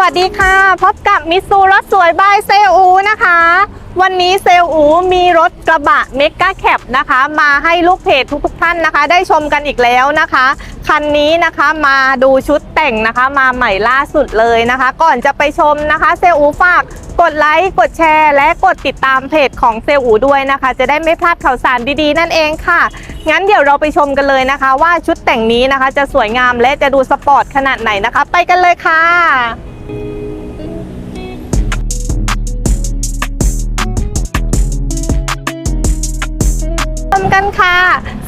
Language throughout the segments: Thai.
วัสดีค่ะ พบกับมิสูรถสวยบายเซลอูนะคะ วันนี้เซลอูมีรถกระบะเมกาแคปนะคะ มาให้ลูกเพจทุกๆท่านนะคะ ได้ชมกันอีกแล้วนะคะ คันนี้นะคะมาดูชุดแต่งนะคะ มาใหม่ล่าสุดเลยนะคะ ก่อนจะไปชมนะคะ เซลอูฝากกดไลค์กดแชร์ และกดติดตามเพจของเซลอูด้วยนะคะ จะได้ไม่พลาดข่าวสารดีๆ นั่นเองค่ะ งั้นเดี๋ยวเราไปชมกันเลยนะคะ ว่าชุดแต่งนี้นะคะ จะสวยงามและจะดูสปอร์ตขนาดไหนนะคะ ไปกันเลยค่ะ มกันค่ะ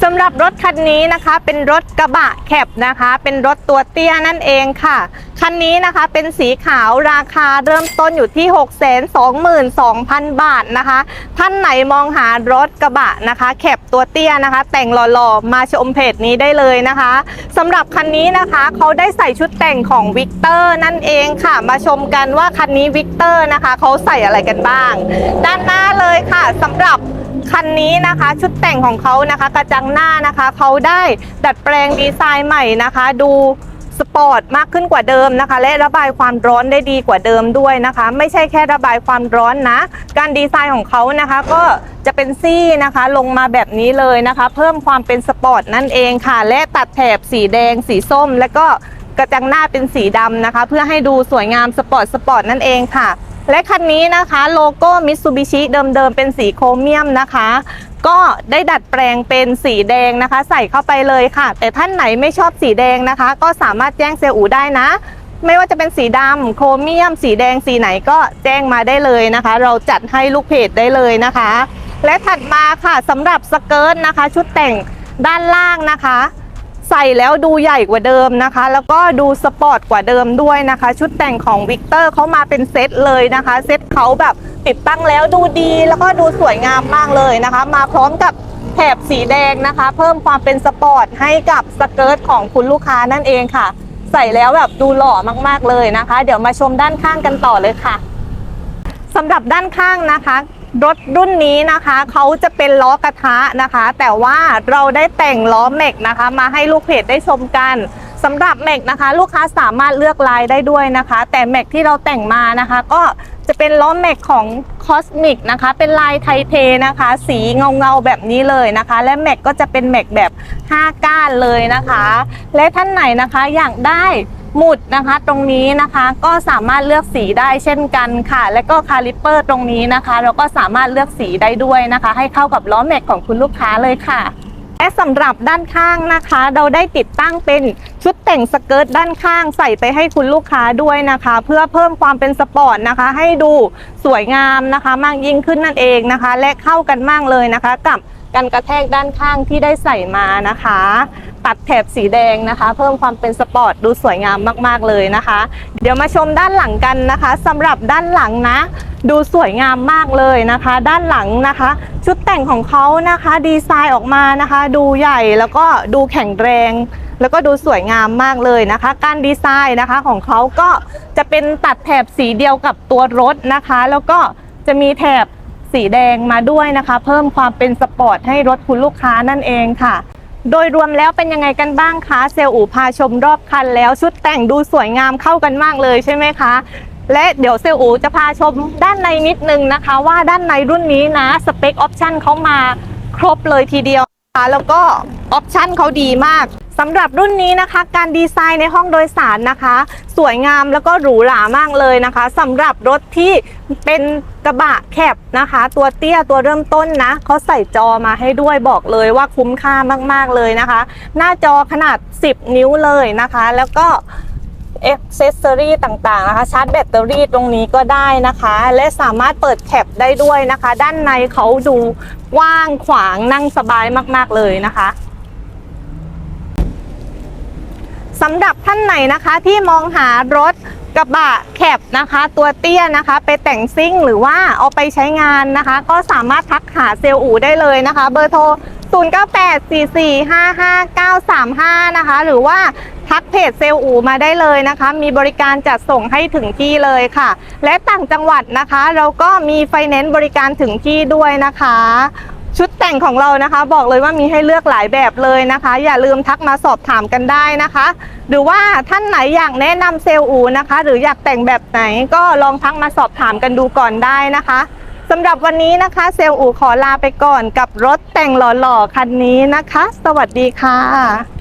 สำหรับรถคันนี้นะคะ เป็นรถกระบะแคปนะคะ เป็นรถตัวเตี้ยนั่นเองค่ะ คันนี้นะคะเป็นสีขาวราคาเริ่มต้นอยู่ที่ 622,000 บาทนะคะ ท่านไหนมองหารถกระบะนะคะแคปตัวเตี้ยนะคะ แต่งหล่อๆ มาชมเพจนี้ได้เลยนะคะสำหรับคันนี้นะคะเขาได้ใส่ชุดแต่งของวิกเตอร์นั่นเองค่ะ มาชมกันว่าคันนี้วิกเตอร์นะคะเขาใส่อะไรกันบ้าง ด้านหน้าเลยค่ะสำหรับ คันนี้นะคะ ชุดแต่งของเขานะคะ กระจังหน้านะคะเขาได้ดัดแปลงดีไซน์ใหม่นะคะ ดูสปอร์ตมากขึ้นกว่าเดิมนะคะ และระบายความร้อนได้ดีกว่าเดิมด้วยนะคะ ไม่ใช่แค่ระบายความร้อนนะ การดีไซน์ของเขานะคะ ก็จะเป็นซี่นะคะ ลงมาแบบนี้เลยนะคะ เพิ่มความเป็นสปอร์ตนั่นเองค่ะ และตัดแถบสีแดง สีส้ม และก็กระจังหน้าเป็นสีดำนะคะ เพื่อให้ดูสวยงามสปอร์ตสปอร์ตนั่นเองค่ะ และคันนี้นะคะโลโก้มิตซูบิชิเดิมๆเป็นสีโครเมียมนะคะ ก็ได้ดัดแปลงเป็นสีแดงนะคะ ใส่เข้าไปเลยค่ะ แต่ท่านไหนไม่ชอบสีแดงนะคะ ก็สามารถแจ้งเซลล์อูได้นะ ไม่ว่าจะเป็นสีดำโครเมียม สีแดงสีไหนก็แจ้งมาได้เลยนะคะ เราจัดให้ลูกเพจได้เลยนะคะ และถัดมาค่ะสำหรับสเกิร์ตนะคะ ชุดแต่งด้านล่างนะคะ ใส่แล้วดูใหญ่กว่าเดิมนะคะ แล้วก็ดูสปอร์ตกว่าเดิมด้วยนะคะ ชุดแต่งของวิกเตอร์เขามาเป็นเซตเลยนะคะ เซตเขาแบบติดตั้งแล้วดูดีแล้วก็ดูสวยงามมากเลยนะคะ มาพร้อมกับแถบสีแดงนะคะ เพิ่มความเป็นสปอร์ตให้กับสเกิร์ตของคุณลูกค้านั่นเองค่ะ ใส่แล้วแบบดูหล่อมากๆเลยนะคะ เดี๋ยวมาชมด้านข้างกันต่อเลยค่ะสำหรับด้านข้างนะคะ รถรุ่นนี้นะคะเขาจะเป็นล้อกระทะนะคะ แต่ว่าเราได้แต่งล้อแม็กนะคะ มาให้ลูกเพจได้ชมกันสำหรับแม็กนะคะ ลูกค้าสามารถเลือกลายได้ด้วยนะคะ แต่แม็กที่เราแต่งมานะคะ ก็จะเป็นล้อแม็กของคอสมิกนะคะ เป็นลายไทเทนะคะ สีเงาเงาแบบนี้เลยนะคะ และแม็กก็จะเป็นแม็กแบบ 5 ก้านเลยนะคะ และท่านไหนนะคะอยากได้ หมุดนะคะ ตรงนี้นะคะก็สามารถเลือกสีได้เช่นกันค่ะ และก็คาลิปเปอร์ตรงนี้นะคะ เราก็สามารถเลือกสีได้ด้วยนะคะ ให้เข้ากับล้อแม็กของคุณลูกค้าเลยค่ะและสำหรับด้านข้างนะคะ เราได้ติดตั้งเป็นชุดแต่งสเกิร์ตด้านข้างใส่ไปให้คุณลูกค้าด้วยนะคะ เพื่อเพิ่มความเป็นสปอร์ตนะคะ ให้ดูสวยงามนะคะ มากยิ่งขึ้นนั่นเองนะคะ และเข้ากันมากเลยนะคะกับ กันกระแทกด้านข้างที่ได้ใส่มานะคะ ตัดแถบสีแดงนะคะ เพิ่มความเป็นสปอร์ตดูสวยงามมากๆเลยนะคะ เดี๋ยวมาชมด้านหลังกันนะคะสำหรับด้านหลังนะ ดูสวยงามมากเลยนะคะ ด้านหลังนะคะ ชุดแต่งของเขานะคะ ดีไซน์ออกมานะคะ ดูใหญ่แล้วก็ดูแข็งแรงแล้วก็ดูสวยงามมากเลยนะคะ การดีไซน์นะคะของเขาก็จะเป็นตัดแถบสีเดียวกับตัวรถนะคะ แล้วก็จะมีแถบ สีแดงมาด้วยนะคะ เพิ่มความเป็นสปอร์ตให้รถคุณลูกค้านั่นเองค่ะ โดยรวมแล้วเป็นยังไงกันบ้างคะเซลล์อูพาชมรอบคันแล้วชุดแต่งดูสวยงามเข้ากันมากเลยใช่ไหมคะและเดี๋ยวเซลล์อูจะพาชมด้านในนิดนึงนะคะ ว่าด้านในรุ่นนี้นะสเปคออปชันเขามาครบเลยทีเดียว แล้วก็ออปชันเขาดีมากสำหรับรุ่นนี้นะคะ การดีไซน์ในห้องโดยสารนะคะ สวยงามแล้วก็หรูหรามากเลยนะคะสำหรับรถที่เป็นกระบะแคบนะคะ ตัวเตี้ยตัวเริ่มต้นนะเขาใส่จอมาให้ด้วยบอกเลยว่าคุ้มค่ามากๆเลยนะคะ หน้าจอขนาด 10 นิ้วเลยนะคะ แล้วก็ เอ็กเซสซอรี่ต่างๆนะคะชาร์จแบตเตอรี่ตรงนี้ก็ได้นะคะ และสามารถเปิดแคปได้ด้วยนะคะ ด้านในเขาดูกว้างขวางนั่งสบายมากๆเลยนะคะสำหรับท่านไหนนะคะที่มองหารถกระบะแคบนะคะ ตัวเตี้ยนะคะ ไปแต่งซิ่งหรือว่าเอาไปใช้งานนะคะ ก็สามารถทักหาเซลล์อูได้เลยนะคะ เบอร์โทร 0984455935 นะคะ หรือว่า ทักเพจเซลล์อูมาได้เลยนะคะ มีบริการจัดส่งให้ถึงที่เลยค่ะ และต่างจังหวัดนะคะ เราก็มีไฟแนนซ์บริการถึงที่ด้วยนะคะ ชุดแต่งของเรานะคะ บอกเลยว่ามีให้เลือกหลายแบบเลยนะคะ อย่าลืมทักมาสอบถามกันได้นะคะ หรือว่าท่านไหนอยากแนะนำเซลล์อูนะคะ หรืออยากแต่งแบบไหนก็ลองทักมาสอบถามกันดูก่อนได้นะคะสำหรับวันนี้นะคะเซลล์อูขอลาไปก่อนกับรถแต่งหล่อๆคันนี้นะคะ สวัสดีค่ะ